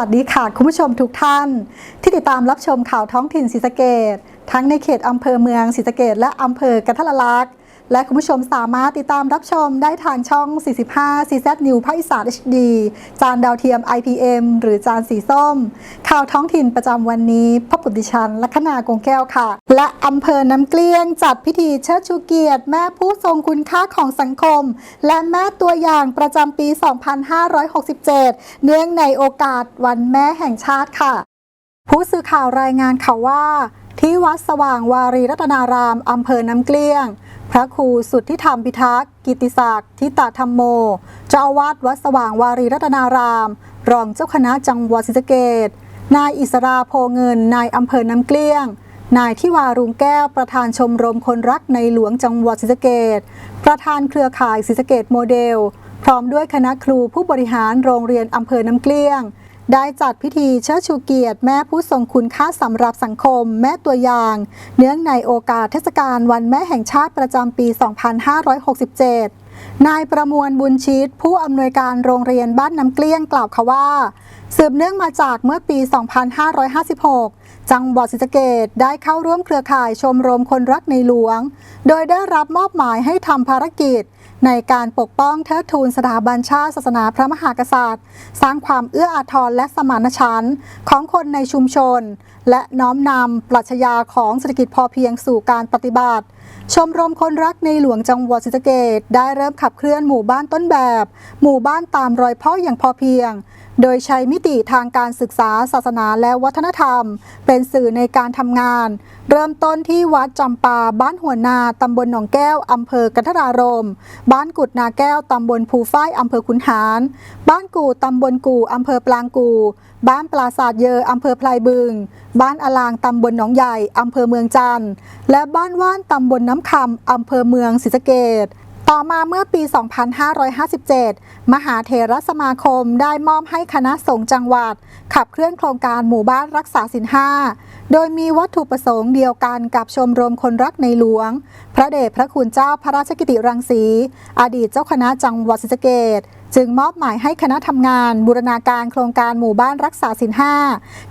วัสดีค่ะ คุณผู้ชมทุกท่าน ที่ติดตามรับชมข่าวท้องถิ่นศรีสะเกดทั้งในเขตอำเภอเมืองศรีสะเกดและอำเภอกันทละลักษณ์ และคุณผู้ชมสามารถติดตามรับชมได้ทางช่อง 45 CZ New ภาคอีสาน HD จานดาวเทียม IPM หรือจานสีส้ม ข่าวท้องถิ่นประจำวันนี้พบกับดิฉันลัคนากงแก้วค่ะ และอำเภอน้ำเกลี้ยง จัดพิธีเชิดชูเกียรติ แม่ผู้ทรงคุณค่าของสังคม และแม่ตัวอย่างประจำปี 2567 เนื่องในโอกาสวันแม่แห่งชาติค่ะ ผู้สื่อข่าวรายงานข่าวว่า ที่วัดสว่างวารีรัตนารามอำเภอน้ำเกลี้ยง พระครูสุทธิธรรมพิทักษ์กิติศักดิ์ทิตาธรรมโม เจ้าอาวาสวัดสว่างวารีรัตนาราม รองเจ้าคณะจังหวัดศรีสะเกษนายอิสราโพเงิน นายอำเภอน้ำเกลี้ยง นายทิวารุงแก้วประธานชมรมคนรักในหลวงจังหวัดศรีสะเกษประธานเครือข่ายศรีสะเกษโมเดล พร้อมด้วยคณะครูผู้บริหารโรงเรียนอำเภอน้ำเกลี้ยง ได้จัดพิธีเชิดชูเกียรติแม่ผู้ทรงคุณค่าสำหรับสังคม แม่ตัวอย่าง เนื่องในโอกาสเทศกาลวันแม่แห่งชาติประจำปี 2567 นายประมวลบุญชิตผู้อำนวยการโรงเรียนบ้านน้ำเกลี้ยงกล่าวค่ะว่า สืบเนื่องมาจากเมื่อปี 2556 จังหวัดศรีสะเกดได้เข้าร่วมเครือข่ายชมรมคนรักในหลวง โดยได้รับมอบหมายให้ทำภารกิจ ในการปกป้องเทิดทูนสถาบันชาติศาสนาพระมหากษัตริย์ สร้างความเอื้ออาทรและสมานฉันท์ของคนในชุมชน และน้อมนำปรัชญาของเศรษฐกิจพอเพียงสู่การปฏิบัติ ชมรมคนรักในหลวงจังหวัดศรีสะเกดได้เริ่มขับเคลื่อนหมู่บ้านต้นแบบ หมู่บ้านตามรอยพ่ออย่างพอเพียง โดยใช้มิติทางการศึกษาศาสนาและวัฒนธรรม เป็นสื่อในการทำงาน เริ่มต้นที่วัดจำปา บ้านหัวนาตำบลหนองแก้วอำเภอกันทรารม บ้านกุดนาแก้วตำบลภูฝ้ายอำเภอขุนหาร บ้านกู่ตำบลกู่อำเภอปลางกู่บ้านปราสาทเยออำเภอพลายบึง บ้านอลางตำบลหนองใหญ่อำเภอเมืองจันทร์และบ้านว่านตำบลน้ำคำอำเภอเมืองศรีสะเกษ ต่อมาเมื่อปี 2557 มหาเถรสมาคมได้มอบให้คณะสงฆ์จังหวัด ขับเคลื่อนโครงการหมู่บ้านรักษาศิลห้า โดยมีวัตถุประสงค์เดียวกันกับชมรมคนรักในหลวง พระเดชพระคุณเจ้าพระราชกิติรังสี อดีตเจ้าคณะจังหวัดศรีสะเกษ จึงมอบหมายให้คณะทำงานบูรณาการโครงการหมู่บ้านรักษาศีลห้า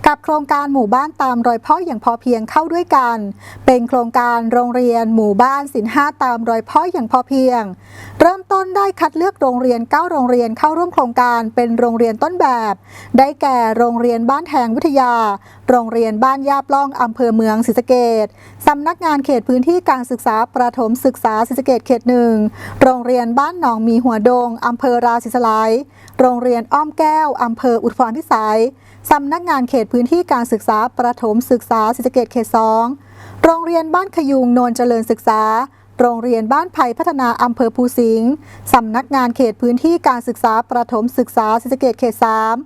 กับโครงการหมู่บ้านตามรอยพ่ออย่างพอเพียงเข้าด้วยกัน เป็นโครงการโรงเรียนหมู่บ้านศีลห้าตามรอยพ่ออย่างพอเพียง เริ่มต้นได้คัดเลือกโรงเรียน 9 โรงเรียนเข้าร่วมโครงการเป็นโรงเรียนต้นแบบ ได้แก่โรงเรียนบ้านแทงวิทยา โรงเรียนบ้านยาบล่องอำเภอเมืองศรีสะเกดสำนักงานเขตพื้นที่การศึกษาประถมศึกษาศรีสะเกดเขตหนึ่งโรงเรียนบ้านหนองมีหัวดงอำเภอราศีสลาย โรงเรียนอ้อมแก้ว อำเภออุทพรพิสัย สำนักงานเขตพื้นที่การศึกษาประถมศึกษาศรีสเกตเขตสองโรงเรียนบ้านขยุงนนเจริญศึกษา โรงเรียนบ้านไผ่พัฒนาอำเภอภูสิงห์ สำนักงานเขตพื้นที่การศึกษาประถมศึกษาศรีสเกตเขตสาม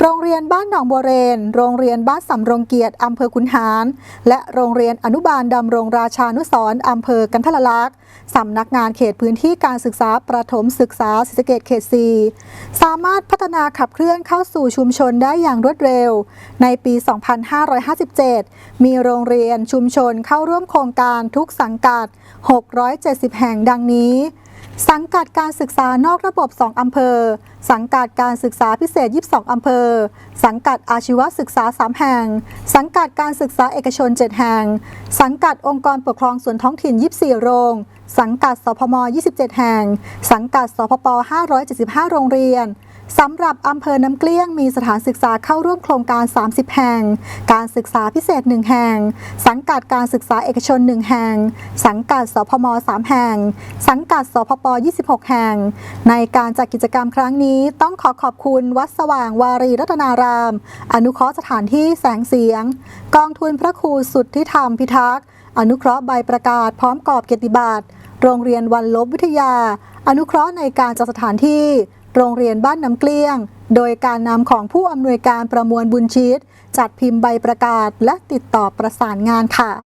โรงเรียนบ้านหนองบัวเรน โรงเรียนบ้านสำรงเกียรติอำเภอขุนหาร และโรงเรียนอนุบาลดำรงราชานุสรณ์อำเภอกันทละลักษณ์สำนักงานเขตพื้นที่การศึกษาประถมศึกษาศรีสะเกดเขต4สามารถพัฒนาขับเคลื่อนเข้าสู่ชุมชนได้อย่างรวดเร็ว ในปี 2557 มีโรงเรียนชุมชนเข้าร่วมโครงการทุกสังกัด 670 แห่งดังนี้ สังกัดการศึกษานอกระบบ 2 อำเภอ สังกัดการศึกษาพิเศษ 22 อำเภอ สังกัดอาชีวศึกษา 3 แห่ง สังกัดการศึกษาเอกชน 7 แห่ง สังกัดองค์กรปกครองส่วนท้องถิ่น 24 โรง สังกัดสพม 27 แห่ง สังกัดสพป 575 โรงเรียน สำหรับอำเภอน้ำเกลี้ยงมีสถานศึกษาเข้าร่วมโครงการ 30 แห่ง การศึกษาพิเศษ 1 แห่ง สังกัดการศึกษาเอกชน 1 แห่ง สังกัดสพม 3 แห่ง สังกัดสพป 26 แห่ง ในการจัดกิจกรรมครั้งนี้ต้องขอขอบคุณวัดสว่างวารีรัตนาราม อนุเคราะห์สถานที่แสงเสียง กองทุนพระครูสุทธิธรรมพิทักษ์ อนุเคราะห์ใบประกาศพร้อมกรอบเกียรติบัตร โรงเรียนวันลบวิทยา อนุเคราะห์ในการจัดสถานที่ โรงเรียนบ้านน้ำเกลี้ยง โดยการนำของผู้อำนวยการประมวลบุญชีตจัดพิมพ์ใบประกาศและติดต่อประสานงานค่ะ